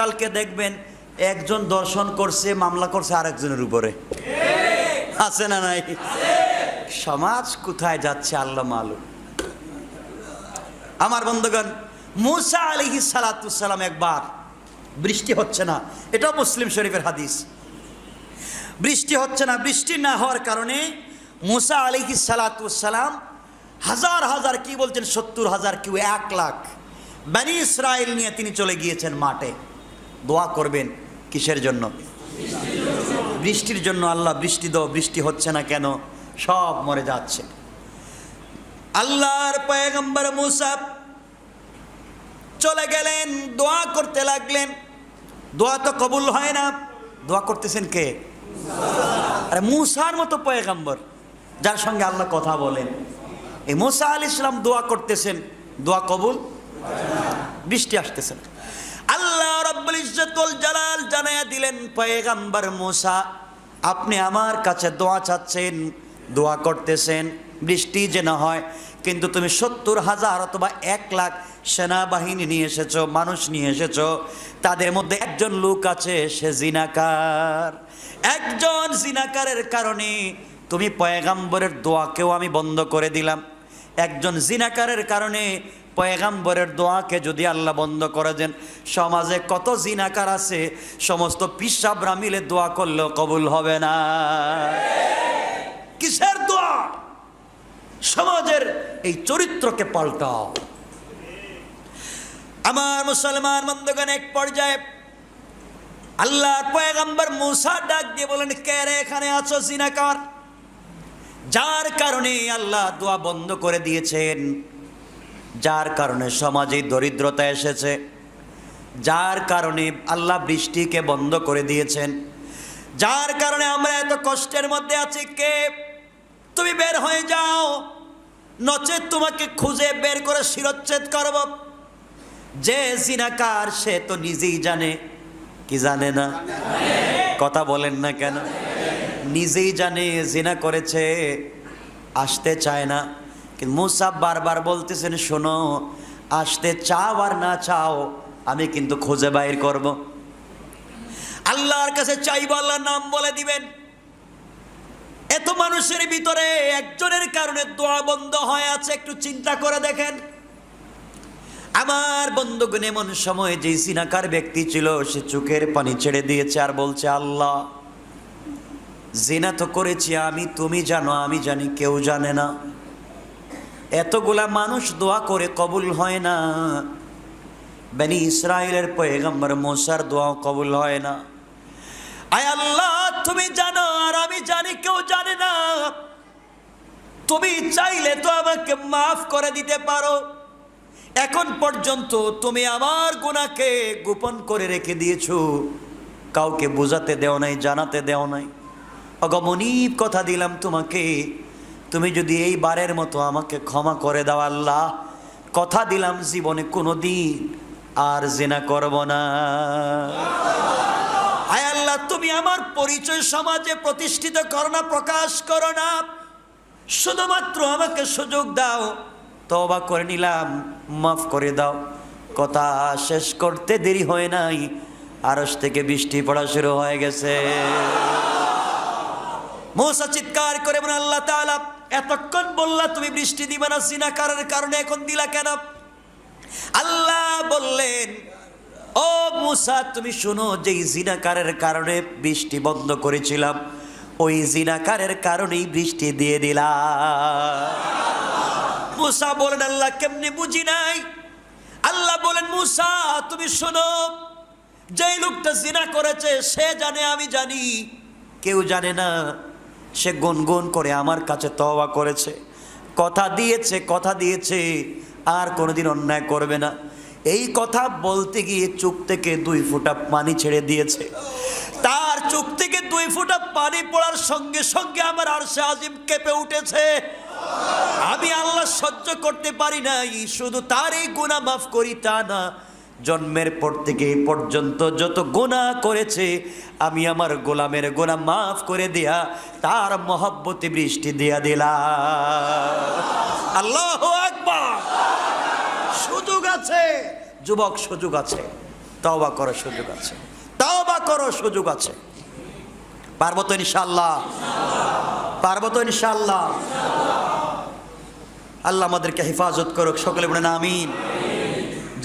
আজকালকে দেখবেন একজন দর্শন করছে, মামলা করছে আরেকজনের উপরে। আছে না নাই? সমাজ কোথায় যাচ্ছে আল্লাহ মালুম। আমার বন্ধুগণ, মুসা আলিহি সালাতাম একবার, বৃষ্টি হচ্ছে না, এটাও মুসলিম শরীফের হাদিস। বৃষ্টি হচ্ছে না, বৃষ্টি না হওয়ার কারণে মুসা আলিহি সালাতাম হাজার হাজার, কি বলছেন, সত্তর হাজার, কেউ এক লাখ, বানি ইসরায়েল নিয়ে তিনি চলে গিয়েছেন মাঠে। দোয়া করবেন কিসের জন্য? বৃষ্টির জন্য আল্লাহ বৃষ্টি দাও, বৃষ্টি হচ্ছে না কেন? সব মরে যাচ্ছে। আল্লাহর পয়গম্বর মুসা চলে গেলেন, দোয়া করতে লাগলেন। দোয়া তো কবুল হয় না। দোয়া করতেছেন কে? আরে মুসার মতো পয়গম্বর, যার সঙ্গে আল্লাহ কথা বলেন। এই মুসা আল ইসলাম দোয়া করতেছেন, দোয়া কবুল বৃষ্টি আসতেছে না। দিলেন, পয়গম্বর মুসা, আপনি আমার কাছে দোয়া চাচ্ছেন, দোয়া করতেছেন, বৃষ্টি যে না হয়, কিন্তু তুমি সত্তর হাজার অথবা এক লাখ সেনাবাহিনী নিয়ে এসেছ, মানুষ নিয়ে এসেছ, তাদের মধ্যে একজন লোক আছে, সে জিনাকার। একজন জিনাকারের কারণে তুমি পয়গাম্বরের দোয়াকেও আমি বন্ধ করে দিলাম। একজন জিনাকারের কারণে পয়গাম্বরের দোয়াকে যদি আল্লাহ বন্ধ করে দেন, সমাজে কত জিনাকার আছে, সমস্ত পিসাবরা মিলে দোয়া করলেও কবুল হবে না। কিসের দোয়া? সমাজের এই চরিত্রকে পাল্টাও। আমার মুসলমান বন্ধুগণ, এক পর্যায়ে আল্লাহর পয়গাম্বর মুসা ডাক দিয়ে বলেন, কে রে এখানে আছো জিনাকার? যার কারণে আল্লাহ দোয়া বন্ধ করে দিয়েছেন। যার কারণে সমাজে দরিদ্রতা এসেছে, যার কারণে আল্লাহ বৃষ্টিকে বন্ধ করে দিয়েছেন, যার কারণে আমরা এত কষ্টের মধ্যে আছি, কে? তুমি বের হয়ে যাও, নচেত তোমাকে খুঁজে বের করে শিরচ্ছেদ করব। যে জিনাকার, সে তো নিজেই জানে, কি জানে না? কথা বলেন না কেন? নিজেই জানে, জিনা করেছে, আসতে চায় না। কিন্তু মুসাব বারবার বলতেছেন, শোনো, আসতে চাও আর না চাও, আমি কিন্তু খুঁজে বাইর করব। আল্লাহর কাছে চাইব আল্লাহর নাম বলে দিবেন। এত মানুষের ভিতরে একজনের কারণে দোয়া বন্ধ হয়ে আছে, একটু চিন্তা করে দেখেন। আমার বন্ধুগণ, এমন সময় যে সিনাকার ব্যক্তি ছিল, সে চোখের পানি ছেড়ে দিয়েছে আর বলছে, আল্লাহ, জিনা তো করেছি আমি, তুমি জানো, আমি জানি, কেউ জানে না। এতগুলা মানুষ দোয়া করে কবুল হয় না। বেনি ইসরায়েলের পয়গম্বর মোসার দোয়া কবুল হয় না। আয় আল্লাহ, তুমি জানো আর আমি জানি, কেউ জানে না। তুমি চাইলে তো আমাকে মাফ করে দিতে পারো। এখন পর্যন্ত তুমি আমার গুণাকে গোপন করে রেখে দিয়েছ। কাউকে বোঝাতে দেও নাই, জানাতে দেও নাই। অগমনীব কথা দিলাম তোমাকে। তুমি যদি এই বারের মতো আমাকে ক্ষমা করে দাও আল্লাহ, কথা দিলাম জীবনে কোনো দিন আর জেনা করব না। আয় আল্লাহ, তুমি আমার পরিচয় সমাজে প্রতিষ্ঠিত করো না, প্রকাশ করো না। শুধুমাত্র আমাকে সুযোগ দাও তবা করে নিলাম, মাফ করে দাও। কথা শেষ করতে দেরি হয় নাই আরস থেকে বৃষ্টি পড়া শুরু হয়ে গেছে। মৌসা চিৎকার করে বলে, আল্লাহ তাআলা, এতক্ষণ বললা তুমি বৃষ্টি দিবে না সিনাকারের কারণে এখন দিলা কেন? আল্লাহ বললেন, ও মুসা, তুমি শোনো যে জিনাকারের কারণে বৃষ্টি বন্ধ করেছিলাম, ওই জিনাকারের কারণেই বৃষ্টি দিয়ে দিলাম মুসা বলেন, আল্লাহ কেমনি বুঝি নাই? আল্লাহ বলেন, মুসা, তুমি শোনো, যেই লোকটা জিনা করেছে, সে জানে, আমি জানি, কেউ জানে না সে গুনগুন করে আমার কাছে তওবা করেছে। কথা দিয়েছে কথা দিয়েছে, আর কোনোদিন অন্যায় করবে না। এই কথা বলতে গিয়ে চোখ থেকে দুই ফোঁটা পানি ছেড়ে দিয়েছে। তার চোখ থেকে দুই ফোঁটা পানি পড়ার সঙ্গে সঙ্গে আমার আরশে আজিম কেঁপে উঠেছে। আমি আল্লাহ সহ্য করতে পারি নাই, শুধু তার এই গুণা মাফ করি তা না। জন্মের পর থেকে এই পর্যন্ত যত গোনা করেছে, আমি আমার গোলামের গোনা মাফ করে দেয়া, তার মহব্বতে বৃষ্টি দিয়া দিলা আল্লাহ সুযোগ আছে, যুবক সুযোগ আছে, তওবা করার সুযোগ আছে, তওবা করার সুযোগ আছে। পারব তো ইনশাল্লাহ পারব তো ইনশাল্লাহ আল্লাহ আমাদেরকে হেফাজত করুক, সকলে বলেন আমিন।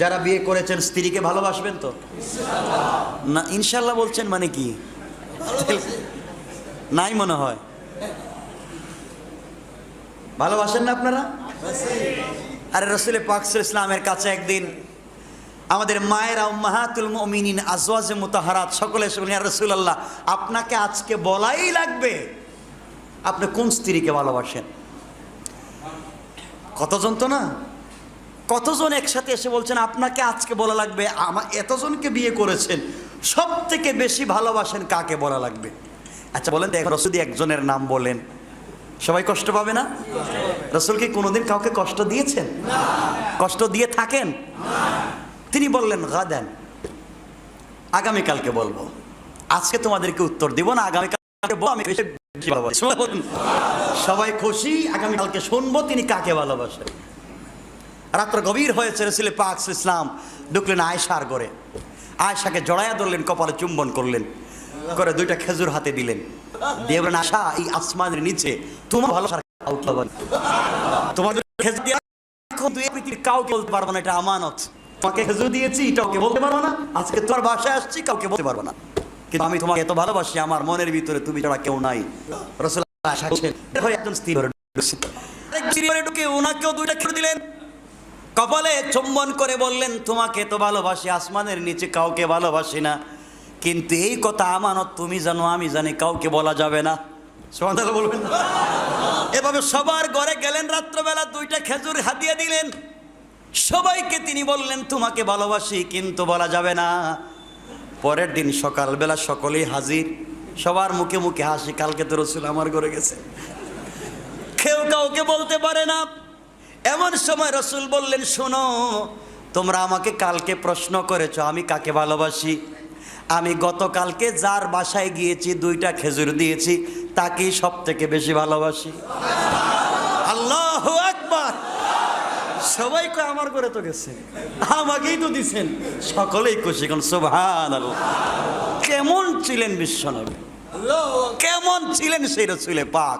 যারা বিয়ে করেছেন, স্ত্রীকে ভালোবাসবেন তো? না ইনশাল্লাহ বলছেন মানে কি? নাই মনে হয়। ভালোবাসেন না আপনারা? আরে রসুল পাকসুল ইসলামের কাছে একদিন আমাদের মায়েরা মাহাতুল মমিনিন আজওয়াজে মুতাহারাত, সকলে বলেন রসুল আল্লাহ আপনাকে আজকে বলাই লাগবে আপনি কোন স্ত্রীকে ভালোবাসেন? কতজন তো না? কতজন একসাথে এসে বলছেন, আপনাকে আজকে বলা লাগবে আমার এতজনকে বিয়ে করেছেন সব থেকে বেশি ভালোবাসেন কাকে বলা লাগবে? আচ্ছা বলেন এখন রসুদি একজনের নাম বলেন, সবাই কষ্ট পাবে না? রসুল কি কোনোদিন কাউকে কষ্ট দিয়েছেন? কষ্ট দিয়ে থাকেন? তিনি বললেন, গাদান, আগামীকালকে বলব। আজকে তোমাদেরকে উত্তর দিব না, আগামীকালকে আমি সবাই খুশি, আগামীকালকে শুনব, তিনি কাকে ভালোবাসেন? রাত্র গভীর হয়েছে রসুল পাক ইসলাম। ঢুকলেন আয়সার করে আয়সাকে জড়াইয়া ধরলেন, কপালে চুম্বন করলেন। করে দুইটা খেজুর হাতে দিলেন। দিয়ে বলেন আশা, এই আসমানের নিচে তোমার ভালো পৃথিবীর কাউকে বলতে পারব না, এটা আমানত। তোমাকে খেজুর দিয়েছি কাউকে বলতে পারব না। আজকে তোমার বাসায় আসছি, কাউকে বলতে পারব না। কিন্তু আমি তোমাকে এত ভালোবাসি, আমার মনের ভিতরে তুমি ছাড়া কেউ নাই। রসুল আশা একজন স্ত্রী ঘরে ঘরে ঢুকে ওনাকেও দুইটা খেজুর দিলেন। কপালে চুম্বন করে বললেন, তোমাকে তো ভালোবাসি, আসমানের নিচে কাউকে ভালোবাসি না। কিন্তু এই কথা আমানত তুমি জানো, আমি জানি, কাউকে বলা যাবে না। সমাধান বলবেন? এভাবে সবার ঘরে গেলেন, রাত্রবেলা দুইটা খেজুর হাতিয়ে দিলেন। সবাইকে তিনি বললেন, তোমাকে ভালোবাসি, কিন্তু বলা যাবে না। পরের দিন সকালবেলা সকলেই হাজির। সবার মুখে মুখে হাসি, কালকে তো রসুল আমার ঘরে গেছে। কেউ কাউকে বলতে পারে না। এমন সময় রসুল বললেন শোনো তোমরা আমাকে কালকে প্রশ্ন করেছ আমি কাকে ভালোবাসি? আমি গতকালকে যার বাসায় গিয়েছি দুইটা খেজুর দিয়েছি তাকেই সব থেকে বেশি ভালোবাসি। আল্লাহ একবার সবাই কয় আমার করে তো গেছে আমাকেই তো দিছেন। সকলেই খুশি কোন সুবহান কেমন ছিলেন বিশ্বনবী? কেমন ছিলেন সেই রসুলে পাক।